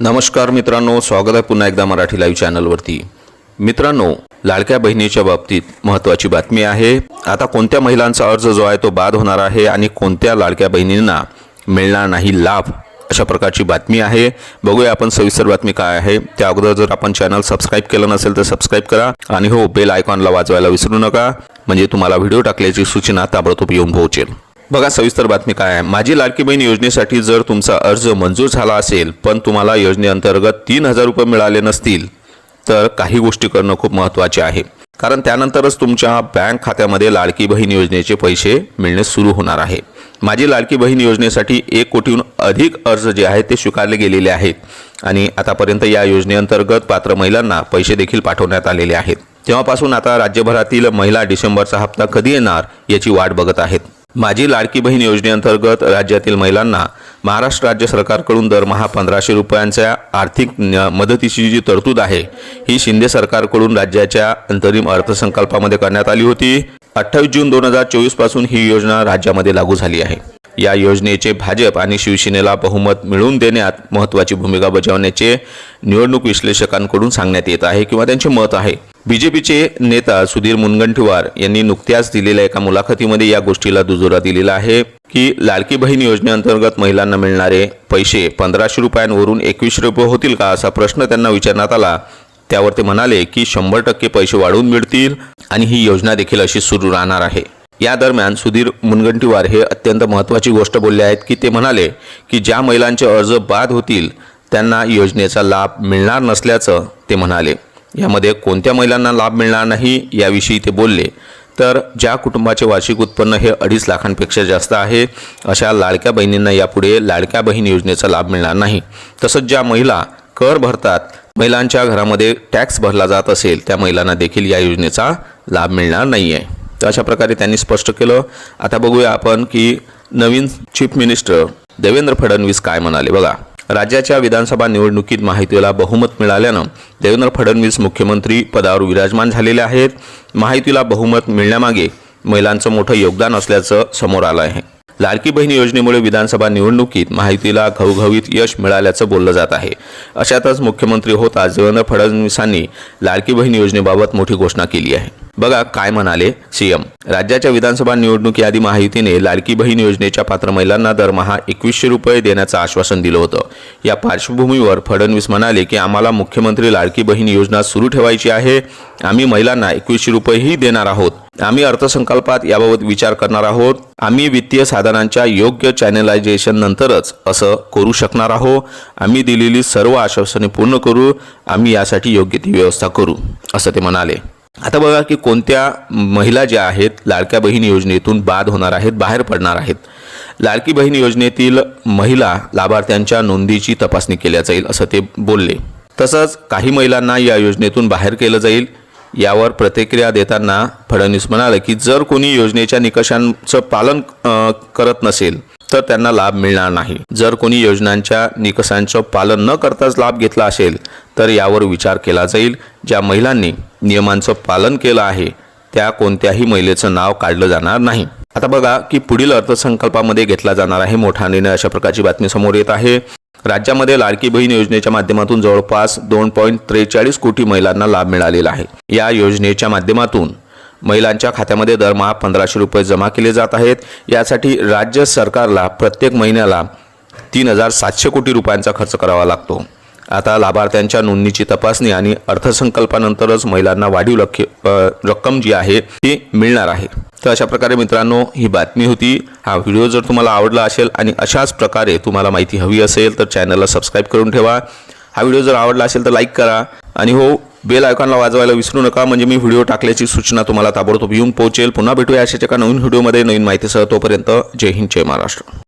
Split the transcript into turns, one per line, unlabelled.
नमस्कार मित्रांनो स्वागत आहे पुन्हा एकदा मराठी लाईव्ह चॅनलवरती मित्रांनो लाडक्या बहिणीच्या बाबतीत महत्त्वाची बातमी आहे. आता कोणत्या महिलांचा अर्ज जो आहे तो बाद होणार आहे आणि कोणत्या लाडक्या बहिणींना मिळणार नाही लाभ अशा प्रकारची बातमी आहे. बघूया आपण सविस्तर बातमी काय आहे. त्या अगोदर जर आपण चॅनल सबस्क्राईब केलं नसेल तर सबस्क्राईब करा आणि हो बेल आयकॉनला वाजवायला विसरू नका. म्हणजे तुम्हाला व्हिडिओ टाकल्याची सूचना ताबडतोब येऊन पोहोचेल. बघा सविस्तर बातमी काय आहे. माझी लाडकी बहीण योजनेसाठी जर तुमचा अर्ज मंजूर झाला असेल पण तुम्हाला योजनेअंतर्गत तीन हजार रुपये मिळाले नसतील तर काही गोष्टी करणं खूप महत्त्वाचे आहे. कारण त्यानंतरच तुमच्या बँक खात्यामध्ये लाडकी बहीण योजनेचे पैसे मिळणे सुरू होणार आहे. माझी लाडकी बहीण योजनेसाठी एक कोटीहून अधिक अर्ज जे आहेत ते स्वीकारले गेलेले आहेत. आणि आतापर्यंत या योजनेअंतर्गत पात्र महिलांना पैसे देखील पाठवण्यात आलेले आहेत. तेव्हापासून आता राज्यभरातील महिला डिसेंबरचा हप्ता कधी येणार याची वाट बघत आहेत. माझी लाडकी बहीण योजनेअंतर्गत राज्यातील महिलांना महाराष्ट्र राज्य सरकारकडून दरमहा पंधराशे रुपयांच्या आर्थिक मदतीची जी तरतूद आहे ही शिंदे सरकारकडून राज्याच्या अंतरिम अर्थसंकल्पामध्ये करण्यात आली होती. अठ्ठावीस जून दोन हजार चोवीसपासून ही योजना राज्यामध्ये लागू झाली आहे. या योजनेचे भाजप आणि शिवसेनेला बहुमत मिळवून देण्यात महत्त्वाची भूमिका बजावण्याचे निवडणूक विश्लेषकांकडून सांगण्यात येत आहे किंवा त्यांचे मत आहे. बीजेपीचे नेता सुधीर मुनगंटीवार यांनी नुकत्याच दिलेल्या एका मुलाखतीमध्ये या गोष्टीला दुजोरा दिलेला आहे की लाडकी बहीण योजनेअंतर्गत महिलांना मिळणारे पैसे पंधराशे रुपयांवरून एकवीसशे रुपये होतील का असा प्रश्न त्यांना विचारण्यात आला. त्यावर ते म्हणाले की शंभर टक्के पैसे वाढवून मिळतील आणि ही योजना देखील अशी सुरू राहणार आहे. या दरम्यान सुधीर मुनगंटीवार हे अत्यंत महत्त्वाची गोष्ट बोलले आहेत की ते म्हणाले की ज्या महिलांचे अर्ज बाद होतील त्यांना योजनेचा लाभ मिळणार नसल्याचं ते म्हणाले. यामध्ये कोणत्या महिलांना लाभ मिळणार नाही याविषयी ते बोलले. तर ज्या कुटुंबाचे वार्षिक उत्पन्न हे अडीच लाखांपेक्षा जास्त आहे अशा लाडक्या बहिणींना यापुढे लाडक्या बहीण योजनेचा लाभ मिळणार नाही. तसंच ज्या महिला कर भरतात महिलांच्या घरामध्ये टॅक्स भरला जात असेल त्या महिलांना देखील या योजनेचा लाभ मिळणार नाही आहे तर अशा प्रकारे त्यांनी स्पष्ट केलं. आता बघूया आपण की नवीन चीफ मिनिस्टर देवेंद्र फडणवीस काय म्हणाले. बघा. राज्याच्या विधानसभा निवडणुकीत महायुतीला बहुमत मिळाल्यानं देवेंद्र फडणवीस मुख्यमंत्री पदावर विराजमान झालेले आहेत. महायुतीला बहुमत मिळण्यामागे महिलांचं मोठं योगदान असल्याचं समोर आलं आहे. लाडकी बहीण योजनेमुळे विधानसभा निवडणुकीत माहितीला घवघवीत यश मिळाल्याचं बोललं जात आहे. अशातच मुख्यमंत्री होता देवेंद्र फडणवीसांनी लाडकी बहीण योजनेबाबत मोठी घोषणा केली आहे. बघा काय म्हणाले सीएम राज्याच्या विधानसभा निवडणुकीआधी महायुतीने लाडकी बहीण योजनेच्या पात्र महिलांना दरमहा एकवीसशे रुपये देण्याचं आश्वासन दिलं होतं. या पार्श्वभूमीवर फडणवीस म्हणाले की आम्हाला मुख्यमंत्री लाडकी बहीण योजना सुरू ठेवायची आहे. आम्ही महिलांना एकवीसशे रुपयेही देणार आहोत. आम्ही अर्थसंकल्पात याबाबत विचार करणार आहोत. आम्ही वित्तीय साधनांच्या योग्य चॅनलायझेशन नंतरच असं करू शकणार आहोत. आम्ही दिलेली सर्व आश्वासने पूर्ण करू. आम्ही यासाठी योग्य ती व्यवस्था करू असं ते म्हणाले. आता बघा की कोणत्या महिला ज्या आहेत लाडक्या बहीण योजनेतून बाद होणार आहेत बाहेर पडणार आहेत. लाडकी बहीण योजनेतील महिला लाभार्थ्यांच्या नोंदीची तपासणी केल्या जाईल असं ते बोलले. तसंच काही महिलांना या योजनेतून बाहेर केलं जाईल. यावर प्रतिक्रिया देताना फडणवीस म्हणाले की जर कोणी योजनेच्या निकषांचं पालन करत नसेल तर त्यांना लाभ मिळणार नाही. जर कोणी योजनांच्या निकषांचं पालन न करताच लाभ घेतला असेल तर यावर विचार केला जाईल. ज्या महिलांनी नियमांचं पालन केलं आहे त्या कोणत्याही महिलेचं नाव काढलं जाणार नाही. आता बघा की पुढील अर्थसंकल्पामध्ये घेतला जाणार आहे मोठा निर्णय. अशा प्रकारची बातमी समोर येत आहे. राज्यामध्ये लाडकी बहीण योजनेच्या माध्यमातून जवळपास दोन पॉईंट त्रेचाळीस कोटी महिलांना लाभ मिळालेला आहे. या योजनेच्या माध्यमातून महिलांच्या खात्यामध्ये दरमहा पंधराशे रुपये जमा केले जात आहेत. यासाठी राज्य सरकारला प्रत्येक महिन्याला तीन हजार सातशे कोटी रुपयांचा खर्च करावा लागतो. आता लाभार्थ्यांच्या नोंदणीची तपासणी आणि अर्थसंकल्पानंतरच महिलांना वाढीव लक्ष रक्कम जी आहे ती मिळणार आहे. तर अशा प्रकारे मित्रांनो ही बातमी होती. हा व्हिडिओ जर तुम्हाला आवडला असेल आणि अशाच प्रकारे तुम्हाला माहिती हवी असेल तर चॅनलला सबस्क्राईब करून ठेवा. हा व्हिडिओ जर आवडला असेल तर लाईक करा. आणि हो बेल आयकॉनला वाजवायला विसरू नका. म्हणजे मी व्हिडिओ टाकल्याची सूचना तुम्हाला ताबडतोब येऊन पोहोचेल. पुन्हा भेटूया अशाच एका नवीन व्हिडिओमध्ये. नवीन माहितीसह तोपर्यंत जय हिंद जय महाराष्ट्र.